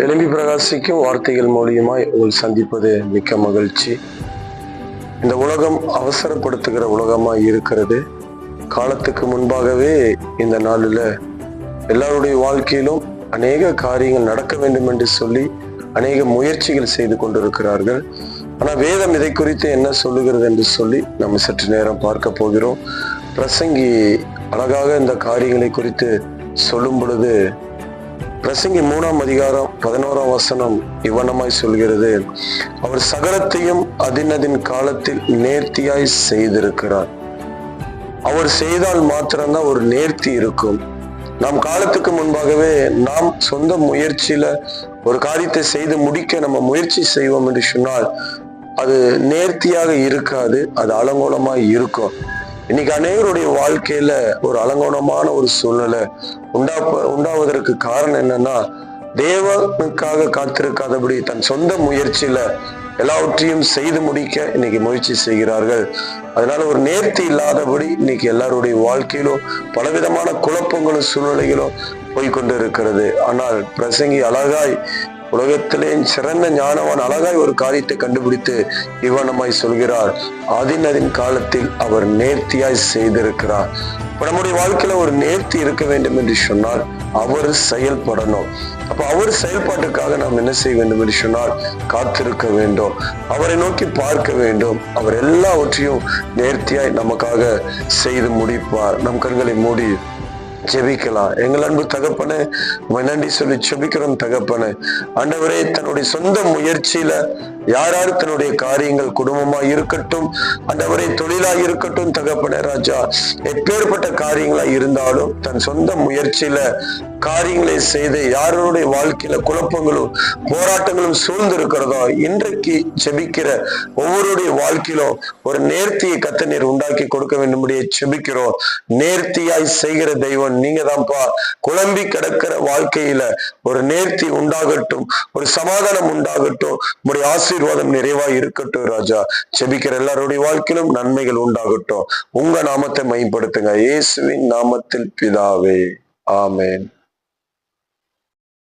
எழும்பி பிரகாசிக்கும் வார்த்தைகள் மூலியமாய் உங்கள் சந்திப்பது மிக்க மகிழ்ச்சி. இந்த உலகம் அவசரப்படுத்துகிற உலகமாய் இருக்கிறது. காலத்துக்கு முன்பாகவே இந்த நாளில் எல்லாருடைய வாழ்க்கையிலும் அநேக காரியங்கள் நடக்க வேண்டும் என்று சொல்லி அநேக முயற்சிகள் செய்து கொண்டிருக்கிறார்கள். ஆனால் வேதம் இதை குறித்து என்ன சொல்லுகிறது என்று சொல்லி நம்ம சற்று நேரம் பார்க்க போகிறோம். பிரசங்கி அழகாக இந்த காரியங்களை குறித்து சொல்லும் பொழுது பிரசங்கி மூணாம் அதிகாரம் பதினோராம் வசனம் இவ்வனமாய் சொல்கிறது. அவர் சகலத்தையும் அதினதின் காலத்தில் நேர்த்தியாய் செய்திருக்கிறார். அவர் செய்தால் மாத்திரம்தான் ஒரு நேர்த்தி இருக்கும். நாம் காலத்துக்கு முன்பாகவே நாம் சொந்த முயற்சியில ஒரு காரியத்தை செய்து முடிக்க நம்ம முயற்சி செய்வோம் என்று சொன்னால் அது நேர்த்தியாக இருக்காது அது அலங்கோலமாய் இருக்கும். இன்னைக்கு அநேகருடைய வாழ்க்கையில ஒரு அலங்கோணமான ஒரு சூழ்நிலை உண்டா உண்டாவதற்கு காரணம் என்னன்னா தேவனுக்காக காத்திருக்காதபடி தன் சொந்த முயற்சியில எல்லாவற்றையும் செய்து முடிக்க இன்னைக்கு முயற்சி செய்கிறார்கள். அதனால ஒரு நேர்த்தி இல்லாதபடி இன்னைக்கு எல்லாருடைய வாழ்க்கையிலும் பலவிதமான குழப்பங்களும் சூழ்நிலைகளும் போய்கொண்டு இருக்கிறது ஆனால் பிரசங்கி அழகாய் உலகத்திலே சிறந்த ஞானவான் அழகாய் ஒரு காரியத்தை கண்டுபிடித்து இவனமாய் சொல்கிறார். அதினதின் காலத்தில் அவர் நேர்த்தியாய் செய்திருக்கிறார். இப்ப நம்முடைய வாழ்க்கையில ஒரு நேர்த்தி இருக்க வேண்டும் என்று சொன்னால் அவர் செயல்படணும். அப்ப அவர் செயல்பாட்டுக்காக நாம் என்ன செய்ய வேண்டும் என்று சொன்னால் காத்திருக்க வேண்டும். அவரை நோக்கி பார்க்க வேண்டும். அவர் எல்லாவற்றையும் நேர்த்தியாய் நமக்காக செய்து முடிப்பார். நம் கண்களை மூடி ஜெபிக்கலாம். எங்கள் அன்பு தகப்பனே நன்றி சொல்லி ஜெபிக்கிறோம் தகப்பனே. ஆண்டவரே தன்னுடைய சொந்த முயற்சியில யார் யார் தன்னுடைய காரியங்கள் குடும்பமா இருக்கட்டும் அந்தவரை தொழிலா இருக்கட்டும் தகப்பன ராஜா. எப்பேற்பட்ட காரியங்களா இருந்தாலும் தன் சொந்த முயற்சியில காரியங்களை செய்து யாருடைய வாழ்க்கையில குழப்பங்களும் போராட்டங்களும் சூழ்ந்து இருக்கிறதோ இன்றைக்கு செபிக்கிற ஒவ்வொருடைய வாழ்க்கையிலும் ஒரு நேர்த்தியை கத்த நீர் உண்டாக்கி கொடுக்க வேண்டும்படிய செபிக்கிறோம். நேர்த்தியாய் செய்கிற தெய்வம் நீங்க தான்ப்பா குழம்பி கிடக்கிற வாழ்க்கையில ஒரு நேர்த்தி உண்டாகட்டும் ஒரு சமாதானம் உண்டாகட்டும். உங்களுடைய ஆசீர்வாதம் நிறைவா இருக்கட்டும் ராஜா. செபிக்கிற எல்லாருடைய வாழ்க்கையிலும் நன்மைகள் உண்டாகட்டும். உங்க நாமத்தை மைப்படுத்துங்க இயேசுவின் நாமத்தில் பிதாவே. ஆமேன்.